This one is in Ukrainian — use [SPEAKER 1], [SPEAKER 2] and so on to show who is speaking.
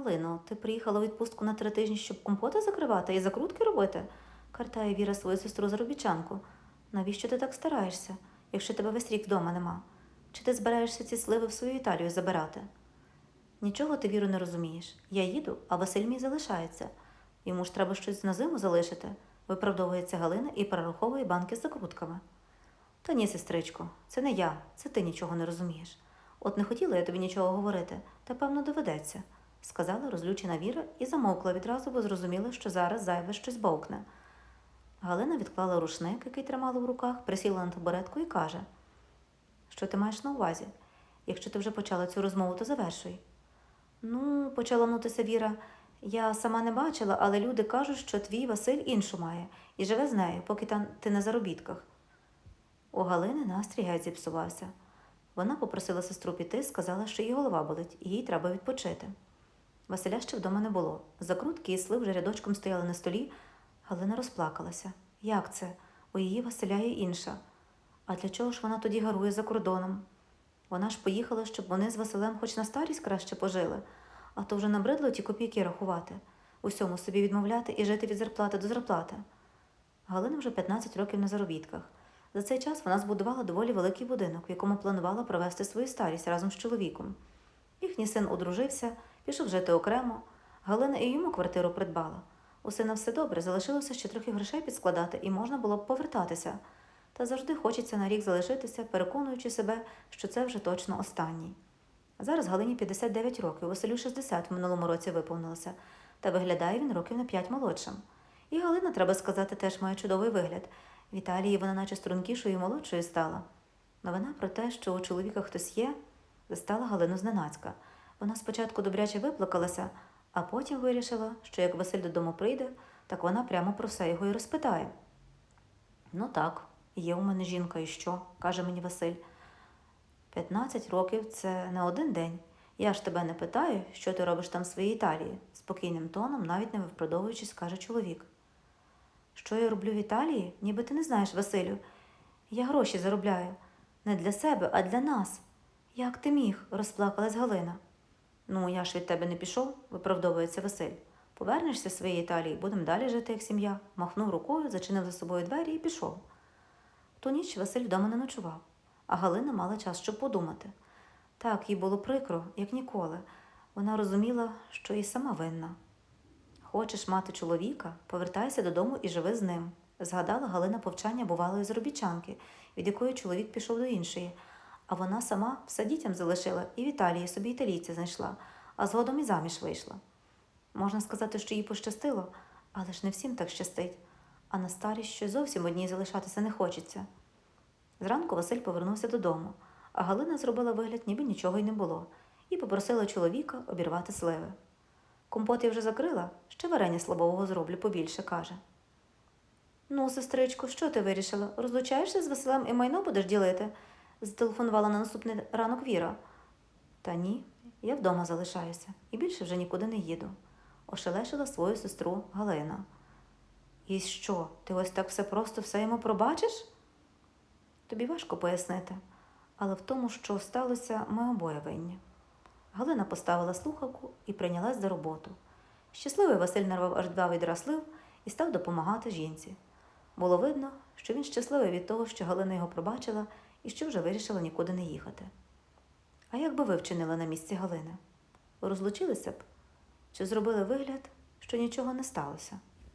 [SPEAKER 1] Галино, ти приїхала у відпустку на три тижні, щоб компоти закривати і закрутки робити? картає Віра свою сестру заробітчанку. Навіщо ти так стараєшся, якщо тебе весь рік вдома нема? Чи ти збираєшся ці сливи в свою Італію забирати? Нічого ти віру не розумієш. Я їду, а Василь мій залишається. Йому ж треба щось на зиму залишити, виправдовується Галина і перераховує банки з закрутками. Та ні, сестричко, це не я, це ти нічого не розумієш. От не хотіла я тобі нічого говорити, та певно доведеться, сказала розлючена Віра і замовкла відразу, бо зрозуміла, що зараз зайве щось бовкне. Галина відклала рушник, який тримала в руках, присіла на табуретку і каже: Що ти маєш на увазі? Якщо ти вже почала цю розмову, то завершуй. Ну, почала мнутися Віра. Я сама не бачила, але люди кажуть, що твій Василь іншу має і живе з нею, поки ти на заробітках. У Галини настрій геть зіпсувався. Вона попросила сестру піти, сказала, що її голова болить, і їй треба відпочити. Василя ще вдома не було. Закрутки і слив вже рядочком стояли на столі. Галина розплакалася. Як це? У її Василя є інша. А для чого ж вона тоді гарує за кордоном? Вона ж поїхала, щоб вони з Василем хоч на старість краще пожили, а то вже набридло ті копійки рахувати, усьому собі відмовляти і жити від зарплати до зарплати. Галина вже 15 років на заробітках. За цей час вона збудувала доволі великий будинок, в якому планувала провести свою старість разом з чоловіком. Їхній син одружився, пішов жити окремо. Галина і йому квартиру придбала. У сина все добре, залишилося ще трохи грошей підскладати, і можна було б повертатися. Та завжди хочеться на рік залишитися, переконуючи себе, що це вже точно останній. Зараз Галині 59 років, Василю 60 в минулому році виповнилося, та виглядає він років на 5 молодшим. І Галина, треба сказати, теж має чудовий вигляд. В Італії вона наче стрункішою і молодшою стала. Новина про те, що у чоловіка хтось є, застала Галину зненацька. Вона спочатку добряче виплакалася, а потім вирішила, що як Василь додому прийде, так вона прямо про все його і розпитає. Ну так, є у мене жінка, і що? каже мені Василь. 15 років це не один день. Я ж тебе не питаю, що ти робиш там в своїй Італії, спокійним тоном, навіть не виправдовуючись, каже чоловік. Що я роблю в Італії? Ніби ти не знаєш, Василю. Я гроші заробляю не для себе, а для нас. Як ти міг? розплакалась Галина. Ну, я ж від тебе не пішов, виправдовується Василь. Повернешся своєї Італії, будемо далі жити, як сім'я. Махнув рукою, зачинив за собою двері і пішов. Ту ніч Василь вдома не ночував, а Галина мала час, щоб подумати. Так, їй було прикро, як ніколи. Вона розуміла, що і сама винна. Хочеш мати чоловіка, повертайся додому і живи з ним. Згадала Галина повчання бувалої заробітчанки, від якої чоловік пішов до іншої, а вона сама все дітям залишила і в Італії собі італійця знайшла, а згодом і заміж вийшла. Можна сказати, що їй пощастило, але ж не всім так щастить, а на старість ще зовсім одній залишатися не хочеться. Зранку Василь повернувся додому, а Галина зробила вигляд, ніби нічого й не було, і попросила чоловіка обірвати сливи. Компот я вже закрила, ще варення слабового зроблю побільше, каже. Ну, сестричко, що ти вирішила? Розлучаєшся з Василем і майно будеш ділити? Зателефонувала на наступний ранок Віра. Та ні, я вдома залишаюся і більше вже нікуди не їду, ошелешила свою сестру Галина. І що, ти ось так все просто все йому пробачиш? Тобі важко пояснити, але в тому, що сталося, ми обоє винні. Галина поставила слухавку і прийнялась за роботу. Щасливий Василь нарвав аж два відра слив і став допомагати жінці. Було видно, що він щасливий від того, що Галина його пробачила і що вже вирішила нікуди не їхати. А як би ви вчинили на місці Галини? Розлучилися б? Чи зробили вигляд, що нічого не сталося?